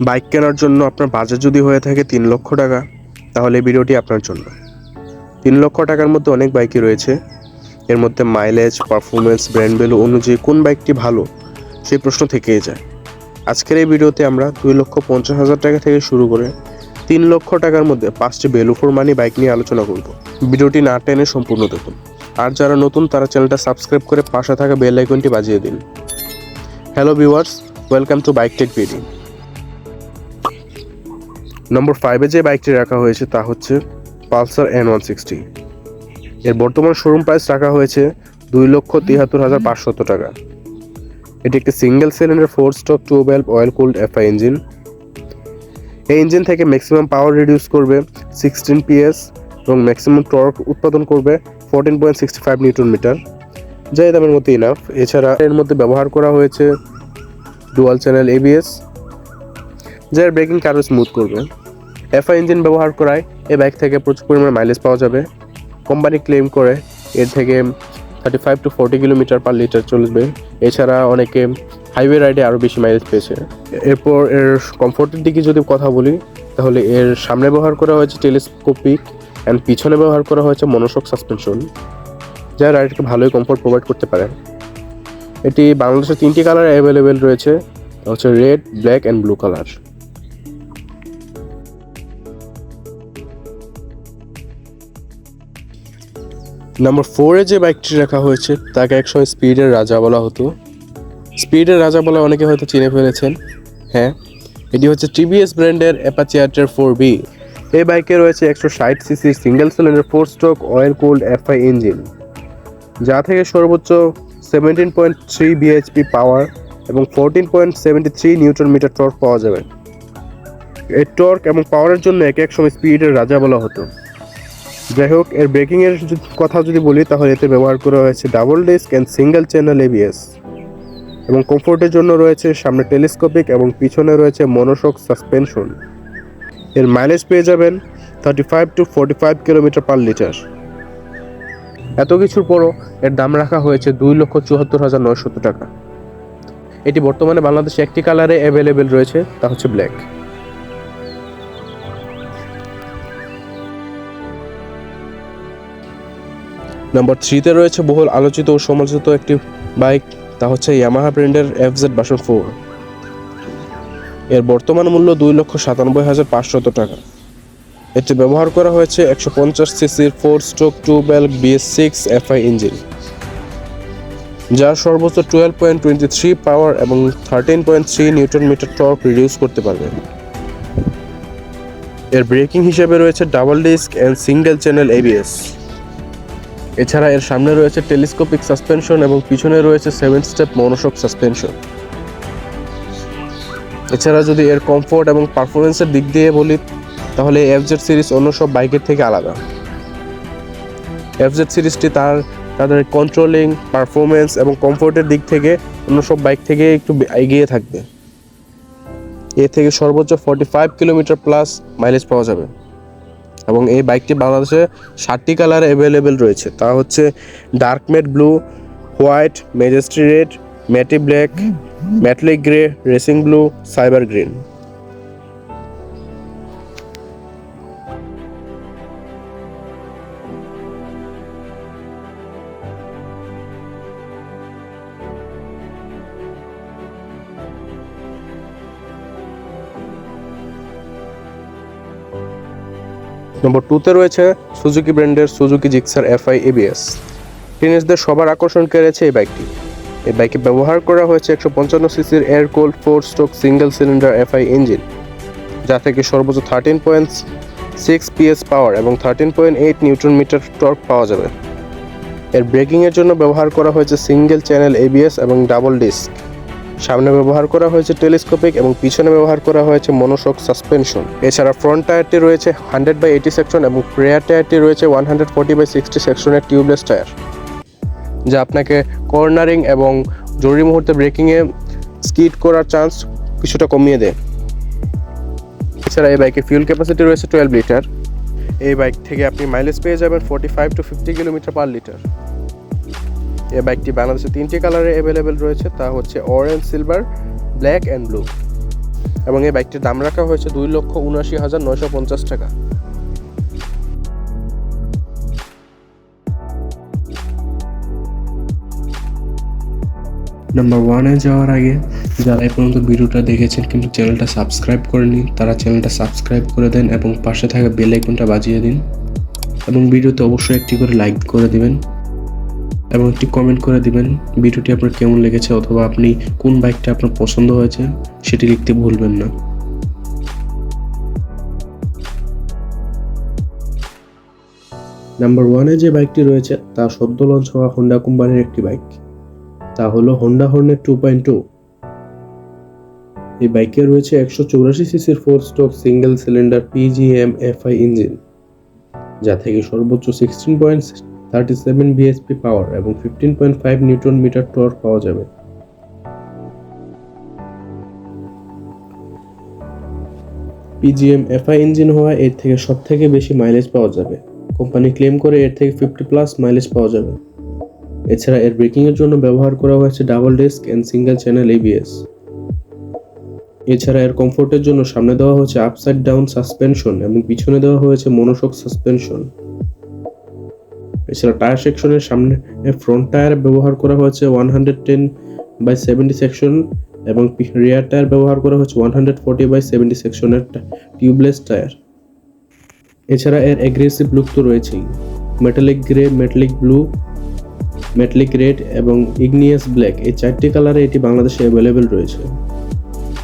Bike কেনার জন্য আপনার বাজেট যদি হয়ে থাকে তিন লক্ষ টাকা, তাহলে ভিডিওটি আপনার জন্য। তিন লক্ষ টাকার মধ্যে অনেক বাইকই রয়েছে। এর মধ্যে মাইলেজ পারফরমেন্স ব্র্যান্ড ভ্যালু অনুযায়ী কোন বাইকটি ভালো, সেই প্রশ্ন থেকেই যায়। আজকের এই ভিডিওতে আমরা দুই লক্ষ পঞ্চাশ হাজার টাকা থেকে শুরু করে তিন লক্ষ টাকার মধ্যে পাঁচটি ভ্যালু ফর মানি বাইক নিয়ে আলোচনা করব। ভিডিওটি না টেনে সম্পূর্ণ দেখুন। আর যারা নতুন, তারা চ্যানেলটা সাবস্ক্রাইব করে পাশে থাকা বেল আইকনটি বাজিয়ে দিন। Hello viewers welcome to bike tech video number ফাইভে যে বাইকটি রাখা হয়েছে তা হচ্ছে পালসার এন ওয়ান সিক্সটি এর বর্তমান শোরুম প্রাইস রাখা হয়েছে দুই লক্ষ তিয়াত্তর হাজার পাঁচশত টাকা। এটি একটি single cylinder four stroke two valve oil cooled FI engine এই ইঞ্জিন থেকে ম্যাক্সিমাম পাওয়ার রিডিউস করবে সিক্সটিন পিএস এবং ম্যাক্সিমাম টর্ক উৎপাদন করবে fourteen point sixty five newton metre যা এই দামের মধ্যে ইনাফ এছাড়া এর মধ্যে ব্যবহার করা হয়েছে ডুয়াল চ্যানেল এবিএস যার ব্রেকিং আরও স্মুথ করবে। এফআই ইঞ্জিন ব্যবহার করায় এই বাইক থেকে প্রচুর পরিমাণে মাইলেজ পাওয়া যাবে। কোম্পানি ক্লেম করে এর থেকে thirty five to forty kilometre per litre চলবে। এছাড়া অনেকে হাইওয়ে রাইডে আরও বেশি মাইলেজ পেয়েছে। এরপর এর কমফোর্টের দিকে যদি কথা বলি, তাহলে এর সামনে ব্যবহার করা হয়েছে টেলিস্কোপিক অ্যান্ড পিছনে ব্যবহার করা হয়েছে মনোশক সাসপেনশন যা রাইডকে ভালোই কমফোর্ট প্রোভাইড করতে পারে। এটি বাংলাদেশে তিনটি কালার অ্যাভেলেবেল রয়েছে হচ্ছে red black and blue colour number ফোরে যে বাইকটি রাখা হয়েছে, তাকে একসময় স্পিডের রাজা বলা হতো। স্পিডের রাজা বলে অনেকে হয়তো চিনে ফেলেছেন। হ্যাঁ এটি হচ্ছে টিভিএস ব্র্যান্ডের অ্যাপাচি ফোর বি এই বাইকে রয়েছে একশো ষাট CC single cylinder four stroke oil cooled FI engine যা থেকে সর্বোচ্চ seventeen point three BHP power এবং fourteen point seventy three newton metre torque পাওয়া যাবে। এর টর্ক এবং পাওয়ারের জন্য এক এক সময় স্পিডের রাজা বলা হতো। যাই হোক, এর ব্রেকিংয়ের কথা যদি বলি, তাহলে এতে ব্যবহার করা হয়েছে double disc and single channel ABS এবং কমফোর্টের জন্য রয়েছে সামনে টেলিস্কোপিক এবং পিছনে রয়েছে মনোশক সাসপেনশন এর মাইলেজ পেয়ে যাবেন thirty five to forty five kilometre per litre এত কিছুর পরও এর দাম রাখা হয়েছে দুই লক্ষ চুয়াত্তর হাজার নয়শত টাকা। এটি বর্তমানে বাংলাদেশে একটি কালারে অ্যাভেলেবেল রয়েছে, তা হচ্ছে ব্ল্যাক নাম্বার থ্রিতে রয়েছে বহুল আলোচিত ও সমালোচিত একটি বাইক, তা হচ্ছে ইয়ামাহা ব্র্যান্ডের এফ জেড বাসন ফোর এর বর্তমান মূল্য দুই লক্ষ সাতানব্বই হাজার পাঁচশত টাকা। এতে ব্যবহার করা হয়েছে একশো পঞ্চাশ সিসির four stroke two valve BS six FI engine যার সর্বোচ্চ twelve point twenty three power এবং thirteen point three newton metre torque reduce করতে পারবে। এর ব্রেকিং হিসেবে রয়েছে double disc and single channel ABS এছাড়া এর সামনে রয়েছে টেলিস্কোপিক সাসপেনশন এবং পিছনে রয়েছে সেভেন স্টেপ মনোশক সাসপেনশন। এছাড়া যদি এর কমফোর্ট এবং পারফরমেন্সের দিক দিয়ে বলি, তাহলে এফজেড সিরিজ অন্য সব বাইকের থেকে আলাদা। এফজেড সিরিজটি তার, তাদের কন্ট্রোলিং পারফরমেন্স এবং কমফোর্টের দিক থেকে অন্য সব বাইক থেকে একটু এগিয়ে থাকবে। এ থেকে সর্বোচ্চ forty five kilometre plus mileage পাওয়া যাবে। এবং এই বাইকটি বাংলাদেশে ষাটটি কালার অ্যাভেলেবেল রয়েছে। তা হচ্ছে dark matte blue white majesty red matte black metallic grey racing blue cyber green number টুতে রয়েছে সুজুকি ব্র্যান্ডের সুজুকি জিক্সার এফআই এবিএস টিনেজদের সবার আকর্ষণ কেড়েছে এই বাইকটি এই বাইকে ব্যবহার করা হয়েছে একশো পঞ্চান্ন সিসির air cold four stroke single cylinder FI engine যা থেকে সর্বোচ্চ thirteen point six PS power এবং thirteen point eight newton metre torque পাওয়া যাবে। এর ব্রেকিংয়ের জন্য ব্যবহার করা হয়েছে সিঙ্গেল চ্যানেল এবিএস এবং ডাবল ডিস্ক সামনে ব্যবহার করা হয়েছে টেলিস্কোপিক এবং পিছনে ব্যবহার করা হয়েছে মনোশক সাসপেনশন। এছাড়া ফ্রন্ট টায়ারটি রয়েছে হান্ড্রেড বাই এইটি সেকশন এবং রেয়ার টায়ারটি রয়েছে one hundred forty by sixty সেকশনের টিউবলেস টায়ার, যা আপনাকে কর্নারিং এবং জরুরি মুহূর্তে ব্রেকিংয়ে স্কিড করার চান্স কিছুটা কমিয়ে দেয়। এছাড়া এই বাইকের ফিউল ক্যাপাসিটি রয়েছে টুয়েলভ লিটার এই বাইক থেকে আপনি মাইলেজ পেয়ে যাবেন forty five to fifty kilometre per litre এই বাইকটি বাংলাদেশে তিনটি কালারে অ্যাভেলেবেল রয়েছে, তা হচ্ছে orange silver black and blue এবং এই বাইকটির দাম রাখা হয়েছে দুই লক্ষ উনআশি হাজার নয়শো পঞ্চাশ টাকা। নাম্বার ওয়ানে যাওয়ার আগে, যারা এই পর্যন্ত ভিডিওটা দেখেছেন কিন্তু চ্যানেলটা সাবস্ক্রাইব করেনি তারা চ্যানেলটা সাবস্ক্রাইব করে দেন এবং পাশে থাকা বেল আইকনটা বাজিয়ে দিন। এবং ভিডিওতে অবশ্যই একটি করে লাইক করে দিবেন। এবং একটি কমেন্ট করে দিবেন, ভিডিওটি আপনার কেমন লেগেছে অথবা আপনি কোন বাইকটা আপনার পছন্দ হয়েছে, সেটি লিখতে ভুলবেন না। নাম্বার ওয়ানে যে বাইকটি রয়েছে, তা সদ্য লঞ্চ হওয়া হোন্ডা কোম্পানির একটি বাইক তা হলো হোন্ডা হর্নের টু পয়েন্ট টু এই বাইকে রয়েছে একশো চৌরাশি সিসির four stroke single cylinder PGM FI engine যা থেকে সর্বোচ্চ sixteen point thirty seven BSP power এবং fifteen point five newton metre torque পাওয়া যাবে। পিজিএম এফআই ইঞ্জিন হওয়া এর থেকে সব থেকে বেশি মাইলেজ পাওয়া যাবে। কোম্পানি ক্লেম করে এর থেকে ফিফটি প্লাস মাইলেজ পাওয়া যাবে। এছাড়া এর ব্রেকিংয়ের জন্য ব্যবহার করা হয়েছে double disc and single channel ABS এছাড়া এর কমফোর্টের জন্য সামনে দেওয়া হয়েছে আপসাইড ডাউন সাসপেনশন এবং পিছনে দেওয়া হয়েছে মনোশক সাসপেনশন এছাড়া টায়ার সেকশনের সামনে ফ্রন্ট টায়ার ব্যবহার করা হয়েছে one hundred ten by seventy section এবং রিয়ার টায়ার ব্যবহার করা হয়েছে one hundred forty by seventy সেকশনের টিউবলেস টায়ার এছাড়া এর অ্যাগ্রেসিভ লুক তো রয়েছেই। Metallic grey metallic blue metallic red এবং ইগনিয়াস ব্ল্যাক এই চারটি কালারে এটি বাংলাদেশে অ্যাভেলেবেল রয়েছে।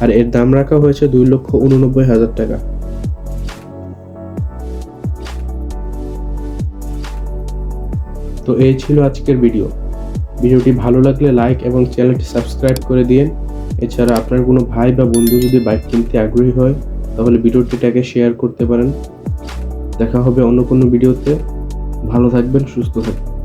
আর এর দাম রাখা হয়েছে দুই লক্ষ উননব্বই হাজার টাকা। তো এই ছিল আজকের ভিডিও। ভিডিওটি ভালো লাগলে লাইক এবং চ্যানেলটি সাবস্ক্রাইব করে দিন এছাড়া আপনার কোনো ভাই বা বন্ধু যদি বাইক কিনতে আগ্রহী হয়, তাহলে ভিডিওটিটাকে শেয়ার করতে পারেন। দেখা হবে অন্য কোনো ভিডিওতে। ভালো থাকবেন, সুস্থ থাকবেন।